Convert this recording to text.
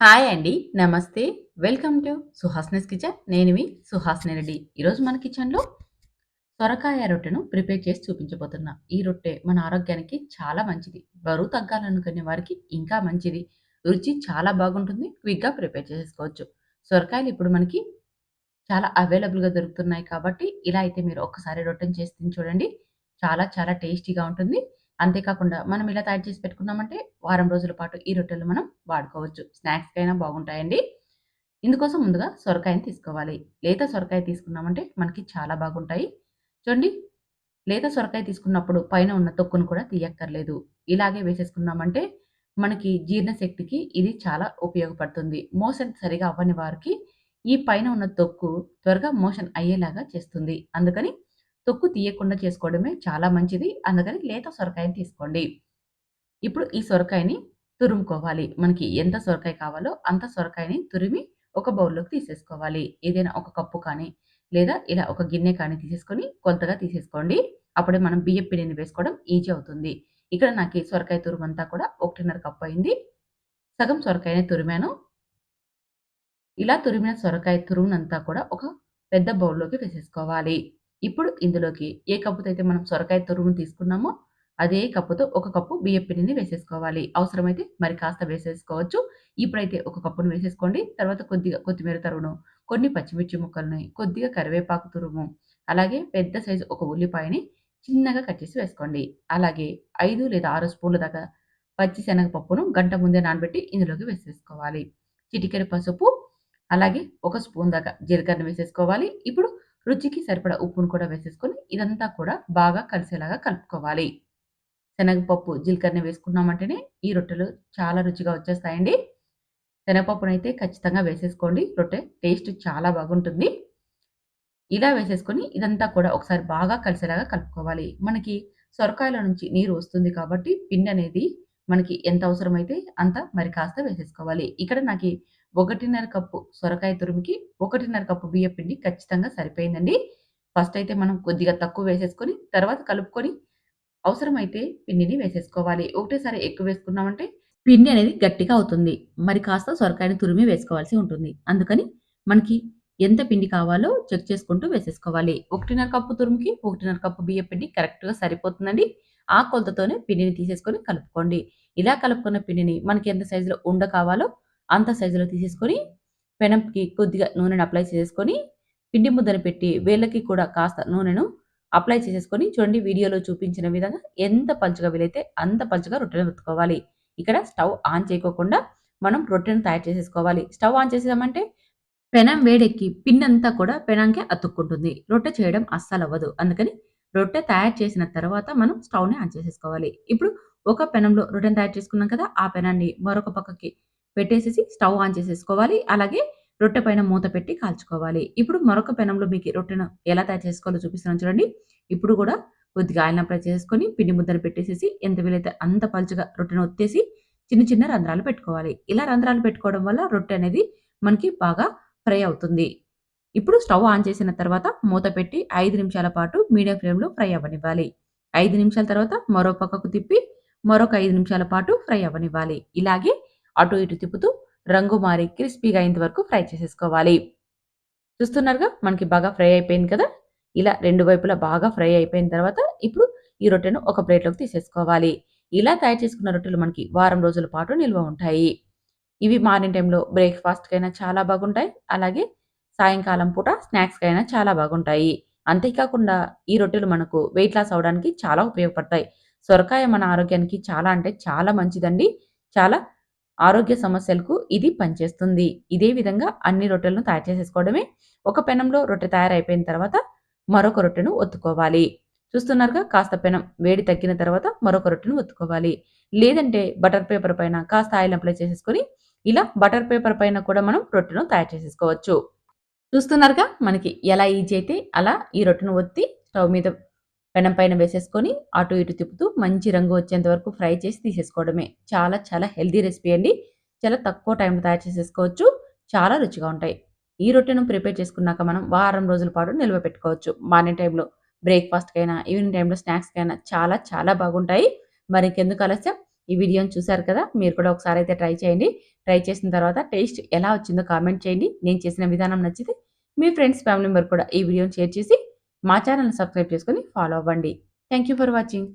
Hi అండి. నమస్తే. Welcome to Suhasini's kitchen. నేను మీ సుహాస్నే రెడ్డి. ఈరోజు మన కిచెన్‌లో సొరకాయ రొట్టెను ప్రిపేర్ చేసి చూపించబోతున్నా. ఈ రొట్టె మన ఆరోగ్యానికి చాలా మంచిది. బరువు తగ్గాలనుకునే వారికి ఇంకా మంచిది. రుచి చాలా బాగుంటుంది. క్విక్‌గా ప్రిపేర్ చేసుకోవచ్చు సొరకాయలు ఇప్పుడు మనకి చాలా అవైలబుల్‌గా దొరుకుతున్నాయి కాబట్టి ఇలా అయితే మీరు ఒక్కసారి రొట్టెను చేసి తిని చూడండి. చాలా చాలా టేస్టీగా ఉంటుంది. అంతేకాకుండా మనం ఇలా తయారు చేసి పెట్టుకున్నామంటే వారం రోజుల పాటు ఈ రొట్టెలు మనం వాడుకోవచ్చు. స్నాక్స్‌కైనా బాగుంటాయండి. ఇందుకోసం ముందుగా సొరకాయని తీసుకోవాలి. లేత సొరకాయ తీసుకున్నామంటే మనకి చాలా బాగుంటాయి. చూడండి లేత సొరకాయ తీసుకున్నప్పుడు పైన ఉన్న తొక్కును కూడా తీయక్కర్లేదు. ఇలాగే వేసేసుకున్నామంటే మనకి జీర్ణశక్తికి ఇది చాలా ఉపయోగపడుతుంది. మోషన్ సరిగా అవ్వని వారికి ఈ పైన ఉన్న తొక్కు త్వరగా మోషన్ అయ్యేలాగా చేస్తుంది. అందుకని తొక్కు తీయకుండా చేసుకోవడమే చాలా మంచిది. అందుకని లేత సొరకాయని తీసుకోండి. ఇప్పుడు ఈ సొరకాయని తురుముకోవాలి. మనకి ఎంత సొరకాయ కావాలో అంత సొరకాయని తురిమి ఒక బౌల్‌లోకి తీసేసుకోవాలి. ఏదైనా ఒక కప్పు కానీ, లేదా ఇలా ఒక గిన్నె కానీ తీసేసుకొని కొలతగా తీసేసుకోండి. అప్పుడే మనం బియ్యం పిండిని వేసుకోవడం ఈజీ అవుతుంది. ఇక్కడ నాకు సొరకాయ తురుమంతా కూడా 1:30 కప్పు అయింది. సగం సొరకాయని తురిమాను. ఇలా తురిమిన సొరకాయ తురుమునంతా కూడా ఒక పెద్ద బౌల్‌లోకి వేసేసుకోవాలి. ఇప్పుడు ఇందులోకి ఏ కప్పుతో అయితే మనం సొరకాయ తురుమును తీసుకున్నామో, అదే కప్పుతో ఒక కప్పు బియ్యం పిండిని వేసేసుకోవాలి. అవసరమైతే మరి కాస్త వేసేసుకోవచ్చు. ఇప్పుడైతే ఒక కప్పును వేసేసుకోండి. తర్వాత కొద్దిగా కొత్తిమీర తరువును కొన్ని పచ్చిమిర్చి ముక్కల్ని, కొద్దిగా కరివేపాకు తురుము, అలాగే పెద్ద సైజు ఒక ఉల్లిపాయని చిన్నగా కట్ చేసి వేసుకోండి. అలాగే ఐదు లేదా ఆరు స్పూన్ల దాకా పచ్చి శనగపప్పును గంట ముందే నానబెట్టి ఇందులోకి వేసేసుకోవాలి. చిటికెడు పసుపు, అలాగే ఒక స్పూన్ దాకా జీలకర్ర వేసేసుకోవాలి. ఇప్పుడు రుచికి సరిపడా ఉప్పును కూడా వేసేసుకొని ఇదంతా కూడా బాగా కలిసేలాగా కలుపుకోవాలి. శనగపప్పు, జీలకర్రని వేసుకున్నామంటేనే ఈ రొట్టెలు చాలా రుచిగా వచ్చేస్తాయండి. శనగపప్పునైతే ఖచ్చితంగా వేసేసుకోండి. రొట్టె టేస్ట్ చాలా బాగుంటుంది. ఇలా వేసేసుకొని ఇదంతా కూడా ఒకసారి బాగా కలిసేలాగా కలుపుకోవాలి. మనకి సొరకాయల నుంచి నీరు వస్తుంది కాబట్టి పిండి అనేది మనకి ఎంత అవసరమైతే అంత మరి కాస్త వేసేసుకోవాలి. ఇక్కడ నాకు 1:30 కప్పు సొరకాయ తురుముకి 1:30 కప్పు బియ్యం పిండి ఖచ్చితంగా సరిపోయిందండి. ఫస్ట్ అయితే మనం కొద్దిగా తక్కువ వేసేసుకొని తర్వాత కలుపుకొని అవసరమైతే పిండిని వేసేసుకోవాలి. ఒకటేసారి ఎక్కువ వేసుకున్నామంటే పిండి అనేది గట్టిగా అవుతుంది. మరి కాస్త సొరకాయని తురిమి వేసుకోవాల్సి ఉంటుంది. అందుకని మనకి ఎంత పిండి కావాలో చెక్ చేసుకుంటూ వేసేసుకోవాలి. 1:30 కప్పు తురుముకి 1:30 కప్పు బియ్య పిండి కరెక్ట్‌గా సరిపోతుందండి. ఆ కొలతతోనే పిండిని తీసేసుకొని కలుపుకోండి. ఇలా కలుపుకున్న పిండిని మనకి ఎంత సైజులో ఉండ కావాలో అంత సైజులో తీసేసుకొని పెనంకి కొద్దిగా నూనెను అప్లై చేసేసుకొని పిండి ముద్దను పెట్టి వేళ్ళకి కూడా కాస్త నూనెను అప్లై చేసేసుకొని చూడండి వీడియోలో చూపించిన విధంగా ఎంత పలుచగా వీలైతే అంత పలుచగా రొట్టెను ఉత్తుకోవాలి ఇక్కడ స్టవ్ ఆన్ చేయకోకుండా మనం రొట్టెను తయారు చేసేసుకోవాలి. స్టవ్ ఆన్ చేసామంటే పెనం వేడెక్కి పిన్నంతా కూడా పెనంకే అతుక్కుంటుంది. రొట్టె చేయడం అస్సలు అవ్వదు అందుకని రొట్టె తయారు చేసిన తర్వాత మనం స్టవ్‌ని ఆన్ చేసేసుకోవాలి. ఇప్పుడు ఒక పెనంలో రొట్టెను తయారు చేసుకున్నాం కదా! ఆ పెనాన్ని మరొక పక్కకి పెట్టేసేసి స్టవ్ ఆన్ చేసేసుకోవాలి. అలాగే రొట్టె పైన మూత పెట్టి కాల్చుకోవాలి. ఇప్పుడు మరొక పెనంలో మీకు రొట్టెను ఎలా తయారు చేసుకోవాలో చూపిస్తున్నాను చూడండి. ఇప్పుడు కూడా కొద్దిగా ఆయన అప్లై చేసుకొని పిండి ముద్దను పెట్టేసేసి ఎంత వీలైతే అంత పలుచగా రొట్టెను ఒత్తేసి చిన్న చిన్న రంధ్రాలు పెట్టుకోవాలి. ఇలా రంధ్రాలు పెట్టుకోవడం వల్ల రొట్టె అనేది మనకి బాగా ఫ్రై అవుతుంది. ఇప్పుడు స్టవ్ ఆన్ చేసిన తర్వాత మూత పెట్టి ఐదు నిమిషాల పాటు మీడియం ఫ్లేమ్‌లో ఫ్రై అవ్వనివ్వాలి. ఐదు నిమిషాల తర్వాత మరో పక్కకు తిప్పి మరొక ఐదు నిమిషాల పాటు ఫ్రై అవ్వనివ్వాలి. ఇలాగే అటు ఇటు తిప్పుతూ రంగు మారి క్రిస్పీగా అయ్యేంత వరకు ఫ్రై చేసేసుకోవాలి. చూస్తున్నారుగా మనకి బాగా ఫ్రై అయిపోయింది కదా! ఇలా రెండు వైపులా బాగా ఫ్రై అయిపోయిన తర్వాత ఇప్పుడు ఈ రొట్టెను ఒక ప్లేట్‌లోకి తీసేసుకోవాలి. ఇలా తయారు చేసుకున్న రొట్టెలు మనకి వారం రోజుల పాటు నిల్వ ఉంటాయి. ఇవి మార్నింగ్ టైంలో బ్రేక్‌ఫాస్ట్‌కైనా చాలా బాగుంటాయి. అలాగే సాయంకాలం పూట స్నాక్స్‌కైనా చాలా బాగుంటాయి. అంతేకాకుండా ఈ రొట్టెలు మనకు వెయిట్ లాస్ అవ్వడానికి చాలా ఉపయోగపడతాయి. సొరకాయ మన ఆరోగ్యానికి చాలా అంటే చాలా మంచిదండి. చాలా ఆరోగ్య సమస్యలకు ఇది పనిచేస్తుంది. ఇదే విధంగా అన్ని రొట్టెలను తయారు చేసేసుకోవడమే. ఒక పెనంలో రొట్టె తయారైపోయిన తర్వాత మరొక రొట్టెను ఒత్తుకోవాలి. చూస్తున్నారుగా కాస్త పెనం వేడి తగ్గిన తర్వాత మరొక రొట్టెను ఒత్తుకోవాలి. లేదంటే బటర్ పేపర్ పైన కాస్త ఆయిల్ అప్లై చేసేసుకొని ఇలా బటర్ పేపర్ పైన కూడా మనం రొట్టెను తయారు చేసేసుకోవచ్చు. చూస్తున్నారుగా మనకి ఎలా ఈజీ అయితే అలా ఈ రొట్టెను ఒత్తి స్టవ్ మీద పెనం పైన వేసేసుకొని అటు ఇటు తిప్పుతూ మంచి రంగు వచ్చేంత వరకు ఫ్రై చేసి తీసేసుకోవడమే. చాలా చాలా హెల్దీ రెసిపీ అండి. చాలా తక్కువ టైంలో తయారు చేసేసుకోవచ్చు. చాలా రుచిగా ఉంటాయి. ఈ రొట్టెను ప్రిపేర్ చేసుకున్నాక మనం వారం రోజుల పాటు నిల్వ పెట్టుకోవచ్చు. మార్నింగ్ టైంలో బ్రేక్ఫాస్ట్కైనా ఈవినింగ్ టైంలో స్నాక్స్కైనా చాలా చాలా బాగుంటాయి. మరి ఇంకెందుకు ఆలస్యం? ఈ వీడియోని చూశారు కదా? మీరు కూడా ఒకసారి అయితే ట్రై చేయండి. ట్రై చేసిన తర్వాత టేస్ట్ ఎలా వచ్చిందో కామెంట్ చేయండి. నేను చేసిన విధానం నచ్చితే మీ ఫ్రెండ్స్ ఫ్యామిలీ మెంబర్ కూడా ఈ వీడియోని షేర్ చేసి మా ఛానల్ సబ్స్క్రైబ్ చేసుకుని ఫాలో అవ్వండి. Thank you for watching